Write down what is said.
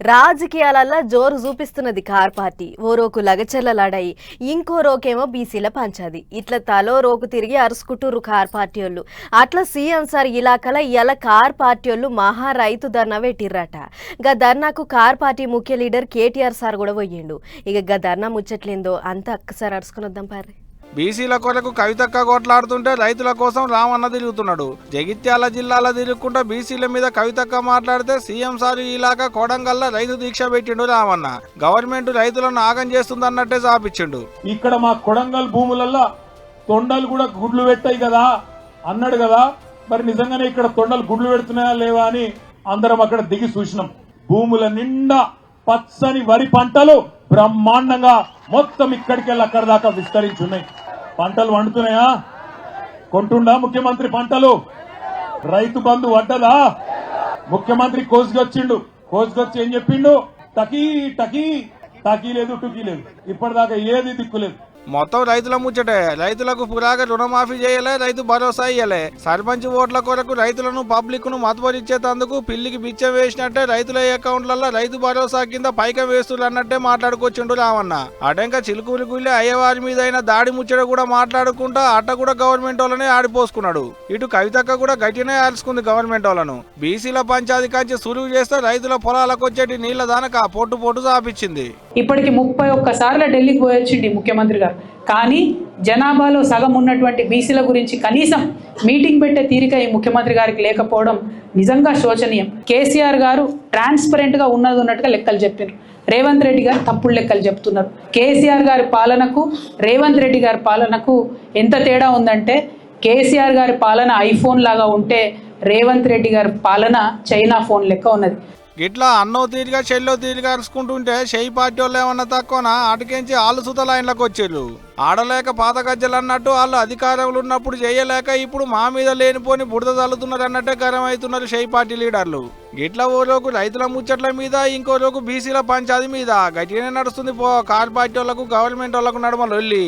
రాజకీయాలల్లా జోరు చూపిస్తున్నది car party. ఓ రోకు లగచెల్లలాడాయి ఇంకో రోకేమో బీసీల పంచాది. ఇట్లా తలో రోకు తిరిగి అరుసుకుంటుర్రు కార్ పార్టీ వాళ్ళు అట్లా సీఎం సార్ ఇలాకల ఇలా కార్ పార్టీ వాళ్ళు మహా రైతు ధర్నా పెట్టిర్రట గా ధర్నాకు కార్ పార్టీ ముఖ్య లీడర్ కేటీఆర్ సార్ కూడా పోయిండు. ఇక గా ధర్నా ముచ్చట్లేందో అంతా ఒక్కసారి అరుసుకుని వద్దాం పారి బీసీల కొరకు కవితక్క కొట్లాడుతుంటే రైతుల కోసం రామన్న తిరుగుతున్నాడు. జగిత్యాల జిల్లాలో తిరుగుకుంటూ బీసీల మీద కవితక్క మాట్లాడితే సీఎం సార్ ఇలాగా కొడంగల్లా రైతు దీక్ష పెట్టిండు రామన్న. గవర్నమెంట్ రైతులను ఆగం చేస్తుందన్నట్టే చాపించిండు ఇక్కడ మా కొడంగల్ భూములల్లో తొండలు కూడా గుడ్లు పెట్టాయి కదా అన్నాడు కదా. మరి నిజంగానే ఇక్కడ తొండలు గుడ్లు పెడుతున్నాయా లేవా అని అందరం అక్కడ దిగి చూసినాం. భూముల నిండా పచ్చని వరి పంటలు బ్రహ్మాండంగా మొత్తం ఇక్కడికి వెళ్ళి అక్కడ దాకా విస్తరించున్నాయి పంటలు వండుతున్నాయా? కొంటుండా ముఖ్యమంత్రి పంటలు? రైతు బంధు వడ్డదా? ముఖ్యమంత్రి కోసుకొచ్చిండు. కోసుకొచ్చి ఏం చెప్పిండు? టకీ టకీ. టకీ లేదు టుకీ లేదు. ఇప్పటిదాకా ఏది దిక్కులేదు మొత్తం రైతుల ముచ్చటే. రైతులకు పురాగా రుణమాఫీ చేయలే రైతు భరోసా ఇయ్యలే. సర్పంచ్ ఓట్ల కొరకు రైతులను పబ్లిక్ను మతపరిచేందుకు పిల్లికి బిచ్చం వేసినట్టే రైతుల అకౌంట్లలో రైతు భరోసా కింద పైకం వేస్తులు అన్నట్టే మాట్లాడుకొచ్చిండు రామన్న. అటంక చిలుకూరి గుళ్ళి అయ్యవారి మీద అయిన దాడి ముచ్చట కూడా మాట్లాడుకుంటా అట్ట కూడా గవర్నమెంట్ వాళ్ళనే ఆడిపోసుకున్నాడు. ఇటు కవితక్క కూడా గట్టినే ఆల్చుకుంది గవర్నమెంట్ వాళ్ళను. బీసీల పంచాయతీ కంచి సులువు చేస్తే రైతుల పొలాలకు వచ్చేటి నీళ్ళ దానక పొట్టు పొట్టు చాపించింది ఇప్పటికి ముప్పై ఒక్కసార్లు ఢిల్లీకి పోయొచ్చింది ముఖ్యమంత్రి గారు. కానీ జనాభాలో సగం ఉన్నటువంటి బీసీల గురించి కనీసం మీటింగ్ పెట్టే తీరిక ఈ ముఖ్యమంత్రి గారికి లేకపోవడం నిజంగా శోచనీయం. కేసీఆర్ గారు ట్రాన్స్పరెంట్గా ఉన్నది ఉన్నట్టుగా లెక్కలు చెప్పారు. రేవంత్ రెడ్డి గారు తప్పుడు లెక్కలు చెప్తున్నారు. కేసీఆర్ గారి పాలనకు రేవంత్ రెడ్డి గారి పాలనకు ఎంత తేడా ఉందంటే కేసీఆర్ గారి పాలన ఐఫోన్ లాగా ఉంటే రేవంత్ రెడ్డి గారి పాలన చైనా ఫోన్ లెక్క ఉన్నది. గిట్లా అన్నో తీరుగా చెల్లో తీరుగా అరుచుకుంటుంటే చెయ్యి పార్టీ వాళ్ళు ఏమన్నా తక్కువనా? అటుకెంచి ఆలు సుత లైన్లకు వచ్చారు ఆడలేక పాత గజ్జలు అన్నట్టు వాళ్ళు అధికారంలో ఉన్నప్పుడు చేయలేక ఇప్పుడు మా మీద లేనిపోని బుడద తల్లుతున్నారు అన్నట్టే గరం అవుతున్నారు షెయి పార్టీ లీడర్లు. గిట్ల ఓ రైతుల ముచ్చట్ల మీద ఇంకో బీసీల పంచాది మీద. గట్టిగానే నడుస్తుంది పో. కార్ పార్టీ వాళ్ళకు గవర్నమెంట్ వాళ్ళకు నడమలు వెళ్ళి